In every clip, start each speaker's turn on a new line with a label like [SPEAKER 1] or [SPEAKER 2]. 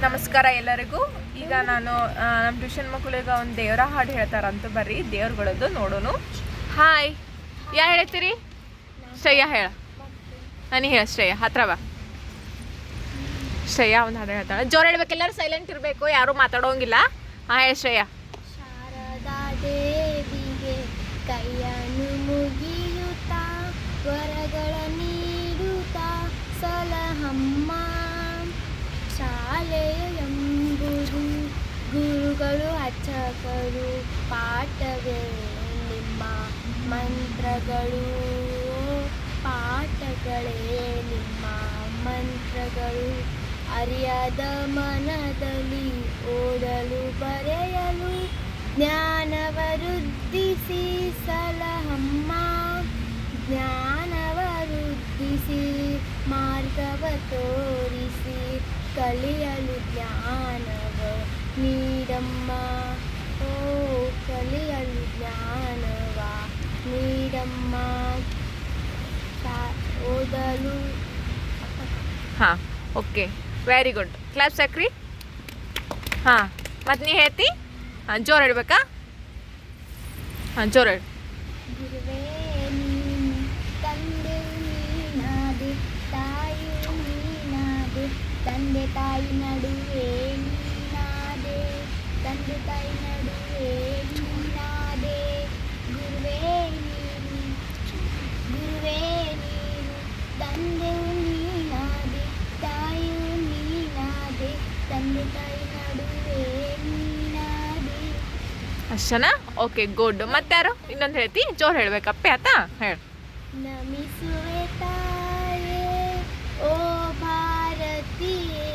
[SPEAKER 1] ನಮಸ್ಕಾರ ಎಲ್ಲರಿಗೂ. ಈಗ ನಾನು ನಮ್ಮ ಟ್ಯೂಷನ್ ಮಕ್ಕಳಿಗೆ ಒಂದು ದೇವರ ಹಾಡು ಹೇಳ್ತಾರಂತ ಬರ್ರಿ. ದೇವ್ರುಗಳದ್ದು ನೋಡೋನು. ಹಾಯ್ ಯಾ ಹೇಳ್ತೀರಿ? ಶ್ರೇಯ ಹೇಳ. ನಾನು ಹೇಳ, ಶ್ರೇಯ. ಹತ್ರ ಬಾ. ಶ್ರೇಯ ಒಂದು ಹಾಡು ಹೇಳ್ತಾಳೆ. ಜೋರು ಹೇಳ್ಬೇಕು, ಎಲ್ಲರೂ ಸೈಲೆಂಟ್ ಇರಬೇಕು. ಯಾರೂ ಮಾತಾಡೋಂಗಿಲ್ಲ. ಹಾಂ, ಹೇಳ, ಶ್ರೇಯ.
[SPEAKER 2] ಗುರುಗಳು ಅರ್ಚಕರು ಪಾಠವೇ ನಿಮ್ಮ ಮಂತ್ರಗಳು? ಪಾಠಗಳೇ ನಿಮ್ಮ ಮಂತ್ರಗಳು. ಅರಿಯದ ಮನದಲ್ಲಿ ಓಡಲು ಬರೆಯಲು ಜ್ಞಾನ ವೃದ್ಧಿಸಿ ಸಲಹಮ್ಮ. ಜ್ಞಾನ ವೃದ್ಧಿಸಿ ಮಾರ್ಗವ ತೋರಿಸಿ ಕಲಿಯಲು ಜ್ಞಾನವ ನೀಡಮ್ಮ ಓ ಕಲಿಯಲು ಜ್ಞಾನವ ನೀಡಮ್ಮ ಶಾ- ಓದಲು
[SPEAKER 1] ಹಾಂ ಓಕೆ ವೆರಿ ಗುಡ್ ಕ್ಲಾಪ್ ಸಕ್ರಿ ಹಾಂ ಮತ್ತು ನೀ ಹೇಳ್ತಿ ಹಾಂ ಜೋರು ಹೇಳ್ಬೇಕಾ ಹಾಂ ಜೋರು ಹೇಳು
[SPEAKER 2] ಗುರುವೇ ನೀನು ತಂದೆ ನೀನಾದೆ ತಾಯಿಯು ನೀನಾದೆ ತಂದೆ ತಾಯಿ ನಡುವೆ ನೀನಾದೆ ತಂದೆ ತಾಯಿ ನಡುವೆ ನೀನಾದೆ. ಗುರುವೇ ನೀನು ಗುರುವೇ ನೀನು ತಂದೆಯು ನೀನಾದೆ ತಾಯಿಯು ನೀನಾದೆ ತಂದೆ ತಾಯಿ ನಡುವೆ ನೀನಾದೆ.
[SPEAKER 1] ಅಷ್ಟನಾ ಓಕೆ ಗುಡ್ ಯಾರು ಇನ್ನೊಂದು ಹೇಳ್ತಿ? ಜೋರು ಹೇಳ್ಬೇಕಪ್ಪೆ ಆತಾ? ಹೇಳು.
[SPEAKER 2] ನಮಿಸುವೆ ತಾಯೇ ಓ ಭಾರತೀಯೇ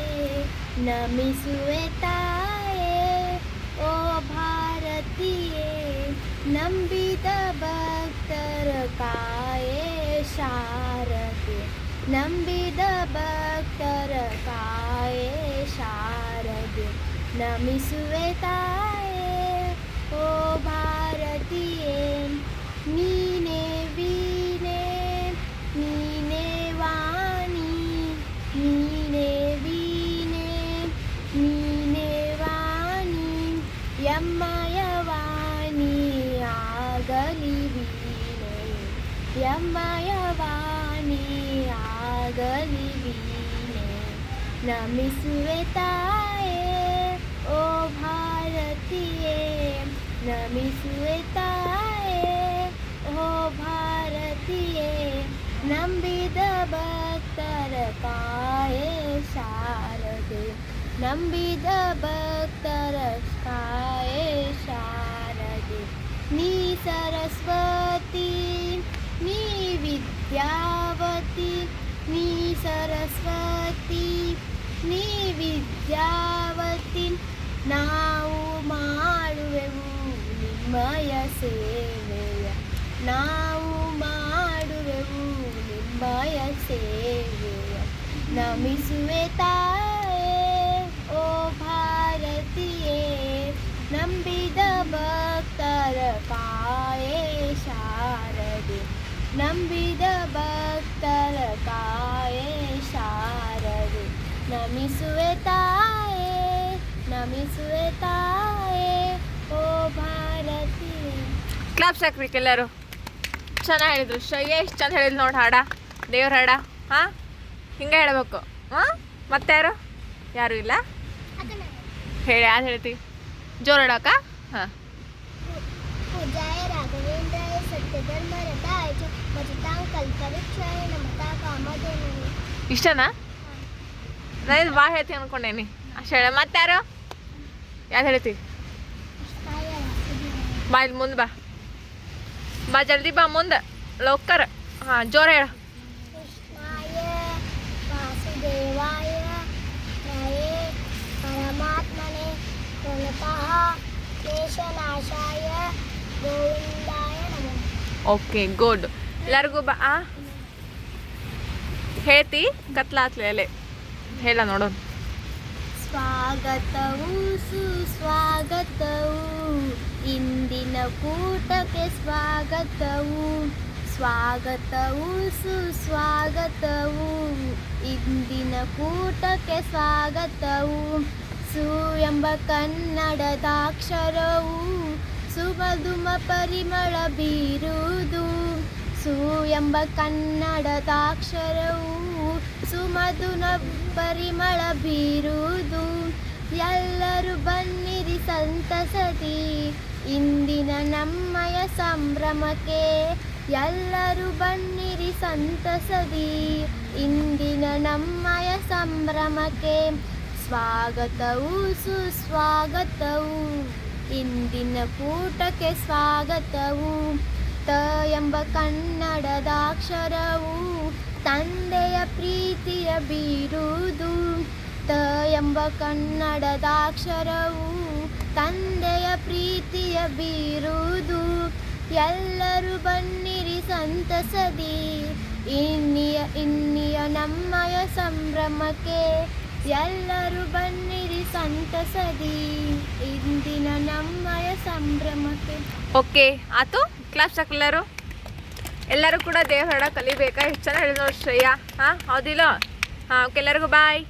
[SPEAKER 2] ನಮಿಸುವೆ ತಾಯೇ. नम्बिद भक्रका शारदे नमिसुवेताये ओ भारतीये। नीने वीने नीने वाणी। नीने वीने नीने वाणी। यम्मा ಆಗಲಿ ವೀಣೆ ಯಮ್ಮಯ ವಾಣಿ ಆಗಲಿ ವೀಣೆ ನಮಿಸುವೆ ತಾಯೇ ಓ ಭಾರತೀಯೇ ನಮಿಸುವೆ ತಾಯೇ ಓ ಭಾರತೀಯೇ ನಂಬಿದ ಭಕ್ತರ ಕಾಯೇ ಶಾರದೆ ನಂಬಿದ ಭಕ್ತರ ಕಾಯೇ ಶಾರದೆ ನೀ ಸರಸ್ವತಿ, ನೀ ವಿದ್ಯಾವತಿ, ನೀ ಸರಸ್ವತಿ, ನೀ ವಿದ್ಯಾವತಿ, ನಾವು ಮಾಡುವೆವು ನಿಮ್ಮಯ ಸೇವೆಯ. ನಾವು ಮಾಡುವೆವು ನಿಮ್ಮಯ ಸೇವೆಯ. ನಮಿಸುವೆ ತಾಯೇ. ನಮಿಸುವೆ ತಾಯೇ ನಮಿಸುವೆ ತಾಯೇ ಓ
[SPEAKER 1] ಭಾರತಿ ಕ್ಲಾಪ್ಸ್ ಹಾಕ್ಬೇಕೆಲ್ಲರೂ ಚೆನ್ನಾಗಿ ಹೇಳಿದ್ರು. ಶಯ್ಯ ಎಷ್ಟು ಚಂದ ಹೇಳಿದ್ರು ನೋಡಿ ಹಾಡ. ದೇವ್ರ ಹಾಡ. ಹಾಂ? ಹಿಂಗೆ ಹೇಳಬೇಕು. ಹಾಂ? ಮತ್ತೆ ಯಾರು? ಯಾರು ಇಲ್ಲ? ಹೇಳಿ ಯಾರು ಹೇಳ್ತೀವಿ ಜೋರು ಹೇಳೋಕ ಹಾಂ.
[SPEAKER 2] ಪೂಜಾಯ ರಾಘವೇಂದ್ರಾಯ ಸತ್ಯಧರ್ಮ ರಥಾಯ ಮಜತಾಂ ಕಲ್ಪವೃಕ್ಷಾಯ ನಮತಾ ಕಾಮಧೇನು
[SPEAKER 1] ಇಷ್ಟನಾ? ನಾನು ಭಾಳ ಹೇಳ್ತೀನಿ ಅನ್ಕೊಂಡೇನಿ. ಅಷ್ಟೇ ಮತ್ತೆ ಯಾರು? ಯಾರು ಹೇಳ್ತೀವಿ ಬಾ ಇಲ್ಲಿ ಮುಂದೆ ಬಾ. ಬಾ ಜಲ್ದಿ ಬಾ ಮುಂದೆ. ಲೋಕರ್ ಹಾಂ, ಜೋರು ಹೇಳು. Okay, good. ಎಲ್ಲರಿಗೂ ಬಾ ಹೇಳ್ತಿ, ಕತ್ಲಾತ್ಲೆ ಹೇಳ ನೋಡೋಣ
[SPEAKER 2] ಸ್ವಾಗತವು ಸುಸ್ವಾಗತವು. ಇಂದಿನ ಕೂಟಕ್ಕೆ ಸ್ವಾಗತವು. ಸ್ವಾಗತವು ಸುಸ್ವಾಗತವು. ಇಂದಿನ ಕೂಟಕ್ಕೆ ಸ್ವಾಗತವು. ಸು ಎಂಬ ಕನ್ನಡದಾಕ್ಷರವು ಸುಮಧುಮ ಪರಿಮಳ ಬೀರುವುದು. ಸು ಎಂಬ ಕನ್ನಡದಾಕ್ಷರವು ಸುಮಧುನ ಪರಿಮಳ ಬೀರುವುದು. ಎಲ್ಲರೂ ಬನ್ನಿರಿ ಸಂತಸದಿ. ಇಂದಿನ ನಮ್ಮಯ ಸಂಭ್ರಮಕ್ಕೆ ಎಲ್ಲರೂ ಬನ್ನಿರಿ ಸಂತಸದಿ. ಇಂದಿನ ನಮ್ಮಯ ಸಂಭ್ರಮಕ್ಕೆ ಸ್ವಾಗತವು ಸುಸ್ವಾಗತವು. ಇಂದಿನ ಕೂಟಕ್ಕೆ ಸ್ವಾಗತವು. ತ ಎಂಬ ಕನ್ನಡದಾಕ್ಷರವು ತಂದೆಯ ಬೀರುವುದು. ತ ಎಂಬ ಕನ್ನಡದಾಕ್ಷರವು ತಂದೆಯ ಪ್ರೀತಿಯ ಬೀರುವುದು. ಎಲ್ಲರೂ ಬನ್ನಿರಿ ಸಂತಸದಿ. ಇನ್ನಿಯ ಇನ್ನಿಯ ನಮ್ಮಯ ಸಂಭ್ರಮಕ್ಕೆ ಎಲ್ಲರೂ ಬನ್ನಿರಿ ಸಂತಸದಿ. ಇಂದಿನ ನಮ್ಮಯ ಸಂಭ್ರಮಕ್ಕೆ.
[SPEAKER 1] ಓಕೆ, ಆತು? ಕ್ಲಾಸ್ ಎಲ್ಲರೂ ಎಲ್ಲರೂ ಕೂಡ ದೇವರ ಕಲಿಬೇಕಾ? ಎಷ್ಟು ಚೆನ್ನಾಗಿ ಹೇಳಿದ್ ನೋಡಿ ಶ್ರೇಯಾ? ಹಾಂ, ಹೌದಿಲ್ಲ? ಹಾಂ ಓಕೆ ಎಲ್ಲರಿಗೂ ಬಾಯ್